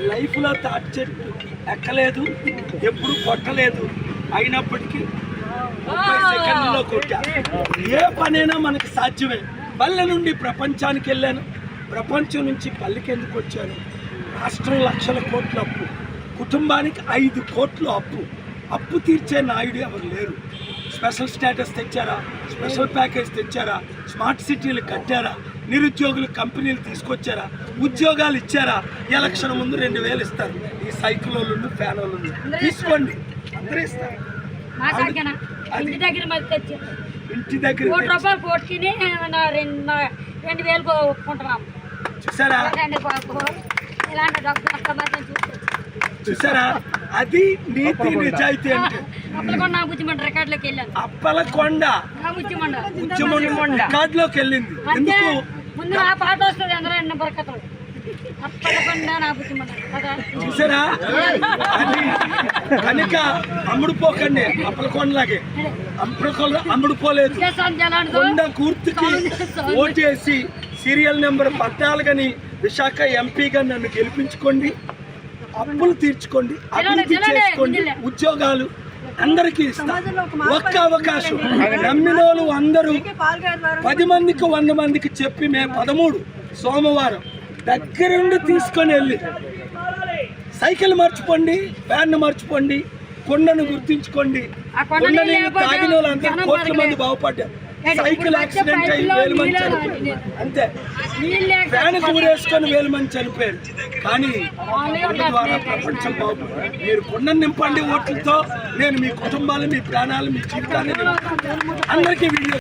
లైఫ్లో తాటి చెట్టు ఎక్కలేదు ఎప్పుడు కొట్టలేదు. అయినప్పటికీ ముప్పై సెకండ్లో కొట్టా. ఏ పనైనా మనకు సాధ్యమే. పల్లె నుండి ప్రపంచానికి వెళ్ళాను. ప్రపంచం నుంచి పల్లెకెందుకు వచ్చాను? రాష్ట్రం లక్షల కోట్ల అప్పు. కుటుంబానికి ఐదు కోట్లు అప్పు. అప్పు తీర్చే నాయుడు ఎవరు లేరు. స్పెషల్ స్టేటస్ తెచ్చారా? స్పెషల్ ప్యాకేజ్ తెచ్చారా? స్మార్ట్ సిటీలు కట్టారా? నిరుద్యోగులు కంపెనీలు తీసుకొచ్చారా? ఉద్యోగాలు ఇచ్చారా? ఎలక్షన్ ముందు రెండు వేలు ఇస్తారు. ఈ సైకిల్ వాళ్ళు ఫ్యాన్ వాళ్ళు తీసుకోండి. అందరూ ఇస్తారు. ఇంటి దగ్గర ఇంటి దగ్గర కోటి తెచ్చి- రూపాయలు కోటికి రెండు రెండు వేలు ఒప్పుకుంటున్నాం చూసారా? ఇలాంటి చూసారా? అది నీతి నిజాయితీ అంటే. అప్పలకొండ నా బుద్ధిమంట ఉద్యమం రికార్డులోకి వెళ్ళింది. ఎందుకు? ముందు ఆ పాట వస్తుంది అందరూ ఎన్న బరకతలు. చూసారా? కనుక అమ్ముడుపోకండి అప్పలకొండలాగే. అప్పలకొండ అమ్ముడుపోలేదు కొండ గుర్తుకి ఓటేసి సీరియల్ నెంబర్ పద్నాలుగని విశాఖ ఎంపీగా నన్ను గెలిపించుకోండి అప్పులు తీర్చుకోండి అభివృద్ధి చేసుకోండి ఉద్యోగాలు అందరికీ ఇస్తా. ఒక్క అవకాశం. నమ్మిన వాళ్ళు అందరూ పది మందికి వంద మందికి చెప్పి మే పదమూడు సోమవారం దగ్గరుండి తీసుకొని వెళ్ళి సైకిల్ మర్చిపోండి ఫ్యాన్ మర్చిపోండి కొండను గుర్తించుకోండి. ఆ కొండ కొండ నీళ్ళు నీళ్ళు లేకపోతే తాగిన వాళ్ళందరూ కోట్ల మంది. బాగుపడ్డారు. సైకిల్ యాక్సిడెంట్ అయ్యి వేలు మంది చనిపోయారు. అంతే ఫ్యాన్కి ఊరేసుకొని వేలు మంది చనిపోయారు కానీ కొండ ద్వారా ప్రపంచం బాగుపడింది మీరు కొండను నింపండి ఓట్లతో నేను మీ కుటుంబాలు మీ ప్రాణాలు మీ జీవితాన్ని. అందరికీ వీడియో